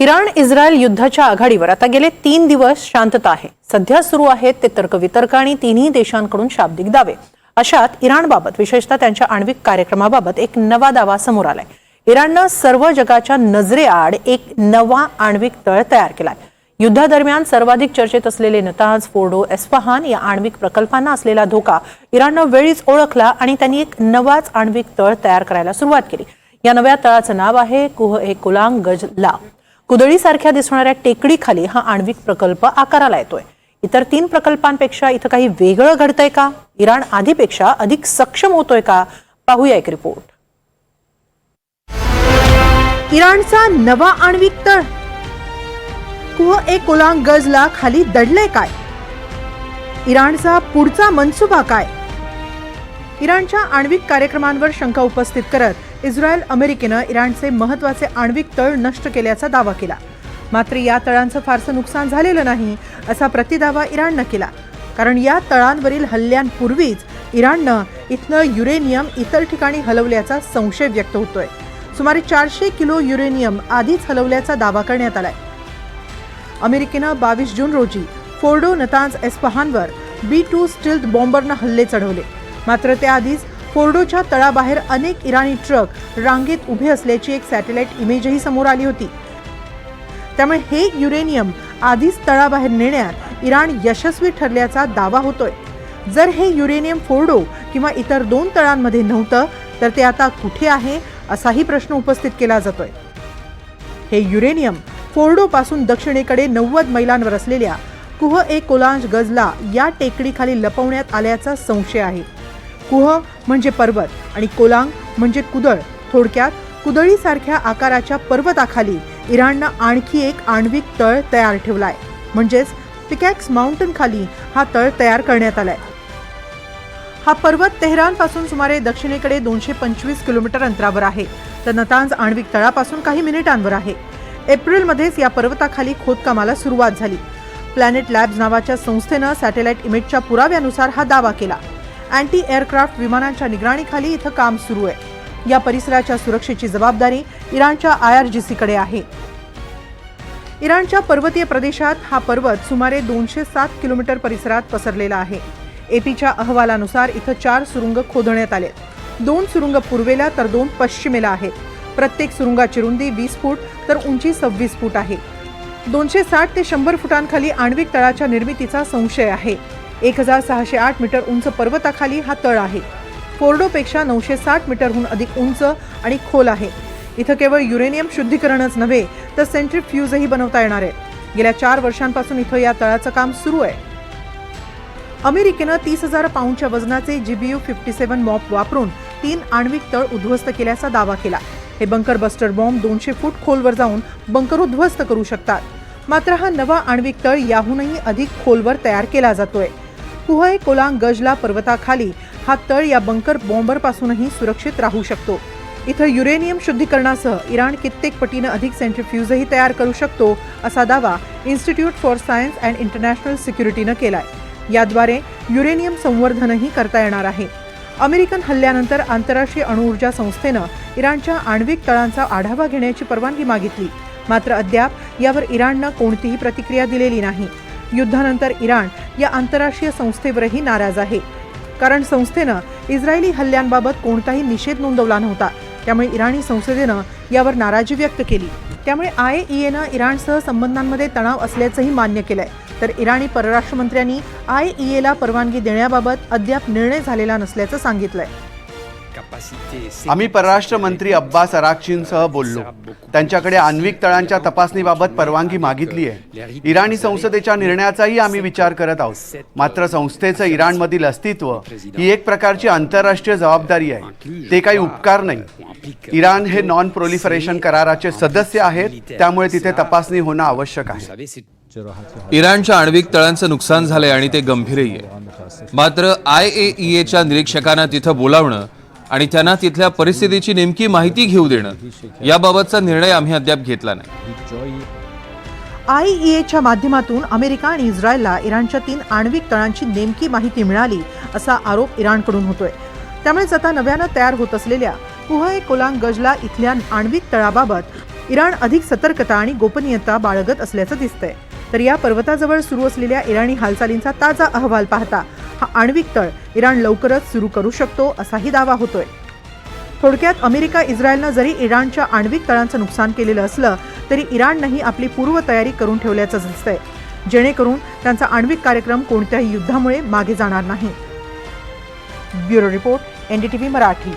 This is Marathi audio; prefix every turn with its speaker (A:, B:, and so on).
A: इराण इस्रायल युद्धाच्या आघाडीवर आता गेले तीन दिवस शांतता आहे. सध्या सुरू आहेत ते तर्कवितर्क आणि तिन्ही देशांकडून शाब्दिक दावे. अशात इराणबाबत विशेषतः त्यांच्या आण्विक कार्यक्रमाबाबत एक नवा दावा समोर आलाय. इराणनं सर्व जगाच्या नजरेआड एक नवा आण्विक तळ तयार केलाय. युद्धादरम्यान सर्वाधिक चर्चेत असलेले नताज फोर्डो एस्फहान या आण्विक प्रकल्पांना असलेला धोका इराणनं वेळीच ओळखला आणि त्यांनी एक नवाच आण्विक तळ तयार करायला सुरुवात केली. या नव्या तळाचं नाव आहे कुह ए कुलांग गजला कुदळीसारख्या दिसणाऱ्या टेकडीखाली हा आण्विक प्रकल्प आकाराला येतोय. इतर तीन प्रकल्पांपेक्षा इथं काही वेगळं घडतंय का? इराण आधीपेक्षा अधिक सक्षम होतोय का? पाहूया एक रिपोर्ट. इराणचा नवा आण्विक तळ. कुह एक कोलांग गजला खाली दडलंय काय? इराणचा पुढचा मनसुबा काय? इराणच्या आण्विक कार्यक्रमांवर शंका उपस्थित करत इस्रायल अमेरिकेनं इराणचे महत्त्वाचे आण्विक तळ नष्ट केल्याचा दावा केला. मात्र या तळांचं फारसं नुकसान झालेलं नाही असा प्रतिदावा इराणनं केला. कारण या तळांवरील हल्ल्यांपूर्वीच इराणनं इथनं युरेनियम इतर ठिकाणी हलवल्याचा संशय व्यक्त होतोय. सुमारे चारशे किलो युरेनियम आधीच हलवल्याचा दावा करण्यात आलाय. अमेरिकेनं बावीस जून रोजी फोर्डो नतांज एस्पहानवर बी टू स्टिल्थ बॉम्बरनं हल्ले चढवले. मात्र त्याआधीच फोर्डोच्या तळाबाहेर अनेक इराणी ट्रक रांगेत उभे असल्याची एक सॅटेलाइट इमेजही समोर आली होती. त्यामुळे हे युरेनियम आधीच तळाबाहेर नेण्यात इराण यशस्वी ठरल्याचा दावा होतोय. जर हे युरेनियम फोर्डो किंवा इतर दोन तळांमध्ये नव्हतं तर ते आता कुठे आहे असाही प्रश्न उपस्थित केला जातोय. हे युरेनियम फोर्डो पासून दक्षिणेकडे नव्वद मैलांवर असलेल्या कुह ए कोलांज गजला या टेकडीखाली लपवण्यात आल्याचा संशय आहे. कुह म्हणजे पर्वत आणि कोलांग म्हणजे कुदळ. थोडक्यात कुदळीसारख्या आकाराच्या पर्वताखाली इराणनं आणखी एक आण्विक तळ तयार ठेवलाय. म्हणजेच पिकॅक्स माउंटन खाली हा तळ तयार करण्यात आलाय. हा पर्वत तेहरानपासून सुमारे दक्षिणेकडे दोनशे पंचवीस किलोमीटर अंतरावर आहे. तर नतांज आण्विक तळापासून काही मिनिटांवर आहे. एप्रिलमध्येच या पर्वताखाली खोदकामाला सुरुवात झाली. प्लॅनेट लॅब्स नावाच्या संस्थेनं सॅटेलाइट इमेजच्या पुराव्यानुसार हा दावा केला. अँटी एअरक्राफ्ट विमानांच्या निगराणीखाली इथं काम सुरू आहे. या परिसराच्या सुरक्षेची जबाबदारी इराणच्या आय आर जी सीकडे आहे. इराणच्या पर्वतीय प्रदेशात हा पर्वत सुमारे दोनशे सात किलोमीटर परिसरात पसरलेला आहे. एपीच्या अहवालानुसार इथं चार सुरुंग खोदण्यात आले दोन सुरुंग पूर्वेला तर दोन पश्चिमेला आहेत. प्रत्येक सुरुंगाची रुंदी वीस फूट तर उंची सव्वीस फूट आहे. दोनशे साठ ते शंभर फुटांखाली आण्विक तळाच्या निर्मितीचा संशय आहे. एक हजार सहाशे आठ मीटर उंच पर्वताखाली हा तळ आहे. फोर्डोपेक्षा नऊशे साठ मीटरहून अधिक उंच आणि खोल आहे. इथं केवळ युरेनियम शुद्धीकरणच नव्हे तर सेंट्रिफ्युजही बनवता येणार आहे. गेल्या चार वर्षांपासून इथं या तळाचं काम सुरू आहे. अमेरिकेनं तीस हजार पाऊंडच्या वजनाचे जीबीयू फिफ्टी सेव्हन मॉप वापरून तीन आण्विक तळ उद्ध्वस्त केल्याचा दावा केला. हे बंकर बस्टर बॉम्ब दोनशे फूट खोलवर जाऊन बंकर उद्ध्वस्त करू शकतात. मात्र हा नवा आण्विक तळ याहूनही अधिक खोलवर तयार केला जातोय. कुहय कोलांग गजला पर्वताखाली हा तळ या बंकर बॉम्बरपासूनही सुरक्षित राहू शकतो. इथं युरेनियम शुद्धीकरणासह इराण कित्येक पटीनं अधिक सेंट्रिफ्यूजही तयार करू शकतो असा दावा institute for science and international सिक्युरिटीनं केलाय. याद्वारे युरेनियम संवर्धनही करता येणार आहे. अमेरिकन हल्ल्यानंतर आंतरराष्ट्रीय अणुऊर्जा संस्थेनं इराणच्या आण्विक तळांचा आढावा घेण्याची परवानगी मागितली. मात्र अद्याप यावर इराणनं कोणतीही प्रतिक्रिया दिलेली नाही. युद्धानंतर इराण या आंतरराष्ट्रीय संस्थेवरही नाराज आहे. कारण संस्थेनं इस्रायली हल्ल्यांबाबत कोणताही निषेध नोंदवला नव्हता. त्यामुळे इराणी संसदेनं यावर नाराजी व्यक्त केली. त्यामुळे आय एन इराणसह संबंधांमध्ये तणाव असल्याचंही मान्य केलंय. तर इराणी परराष्ट्र मंत्र्यांनी आय एला परवानगी देण्याबाबत अद्याप निर्णय झालेला नसल्याचं सांगितलंय.
B: आम्ही परराष्ट्र मंत्री अब्बास अराक्चींसह बोललो. त्यांच्याकडे आण्विक तळांच्या तपासणीबाबत परवानगी मागितली आहे. इराणी संसदेच्या निर्णयाचाही आम्ही विचार करत आहोत. मात्र संस्थेचं इराणमधील अस्तित्व ही एक प्रकारची आंतरराष्ट्रीय जबाबदारी आहे. ते काही उपकार नाही. इराण हे नॉन प्रोलिफरेशन कराराचे सदस्य आहेत. त्यामुळे तिथे तपासणी होणं आवश्यक आहे.
C: इराणच्या आण्विक तळांचं नुकसान झालंय आणि ते गंभीरही आहे. मात्र आय ए ई एच्या निरीक्षकांना तिथं बोलावणं आणि त्यांना तिथल्या परिस्थितीची नेमकी माहिती घेऊ देणं. याबाबतचा निर्णय आम्ही अद्याप घेतला नाही.
A: आय ईएच्या माध्यमातून अमेरिका आणि इस्रायलला इराणच्या तीन आण्विक तळांची नेमकी माहिती मिळाली असा आरोप इराणकडून होतोय. त्यामुळेच आता नव्यानं तयार होत असलेल्या कुहय कोलांग गजला इथल्या आण्विक तळाबाबत इराण अधिक सतर्कता आणि गोपनीयता बाळगत असल्याचं दिसतंय. तर या पर्वताजवळ सुरू असलेल्या इराणी हालचालींचा ताजा अहवाल पाहता हा आण्विक तळ इराण लवकरच सुरू करू शकतो असाही दावा होतोय. थोडक्यात अमेरिका इस्रायलनं जरी इराणच्या आण्विक तळांचं नुकसान केलेलं असलं तरी इराणनंही आपली पूर्वतयारी करून ठेवल्याचं दिसतंय. जेणेकरून त्यांचा आण्विक कार्यक्रम कोणत्याही युद्धामुळे मागे जाणार नाही. Bureau report NDTV Marathi.